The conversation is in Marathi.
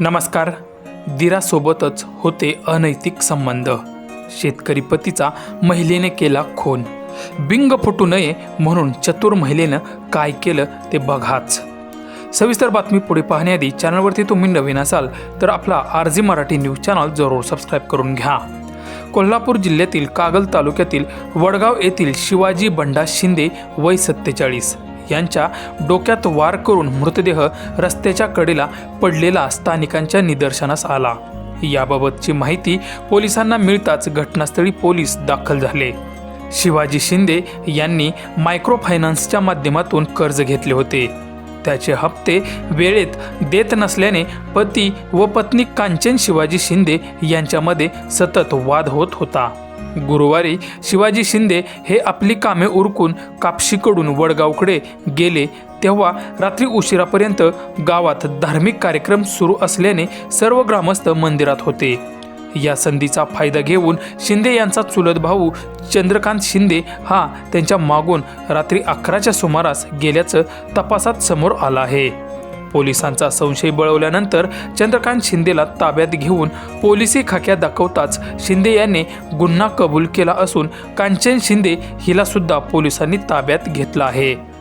नमस्कार. दिरासोबतच होते अनैतिक संबंध. शेतकरी पतीचा महिलेने केला खून. बिंग फुटू नये म्हणून चतुर महिलेनं काय केलं ते बघाच. सविस्तर बातमी पुढे पाहण्याआधी चॅनलवरती तुम्ही नवीन असाल तर आपला R G Marathi news channel जरूर सबस्क्राईब करून घ्या. कोल्हापूर जिल्ह्यातील कागल तालुक्यातील वडगाव येथील शिवाजी बंडा शिंदे वय सत्तेचाळीस. यांच्या डोक्यात वार करून मृतदेह रस्त्याच्या कडेला पडलेला स्थानिकांच्या निदर्शनास आला. याबाबतची माहिती पोलिसांना मिळताच घटनास्थळी पोलीस दाखल झाले. शिवाजी शिंदे यांनी मायक्रो फायनान्सच्या माध्यमातून कर्ज घेतले होते. त्याचे हप्ते वेळेत देत नसल्याने पती व पत्नी कांचन शिवाजी शिंदे यांच्यामध्ये सतत वाद होत होता. गुरुवारी शिवाजी शिंदे हे आपली कामे उरकून कापशीकडून वडगावकडे गेले. तेव्हा रात्री उशिरापर्यंत गावात धार्मिक कार्यक्रम सुरू असल्याने सर्व ग्रामस्थ मंदिरात होते. या संधीचा फायदा घेऊन शिंदे यांचा चुलत भाऊ चंद्रकांत शिंदे हा त्यांच्या मागून रात्री अकराच्या सुमारास गेल्याचं तपासात समोर आलं आहे. पोलिसांचा संशय बळवल्यानंतर चंद्रकांत शिंदेला ताब्यात घेऊन पोलिसी खाक्या दाखवताच शिंदे यांनी गुन्हा कबूल केला असून कांचन शिंदे हिला सुद्धा पोलिसांनी ताब्यात घेतलं आहे.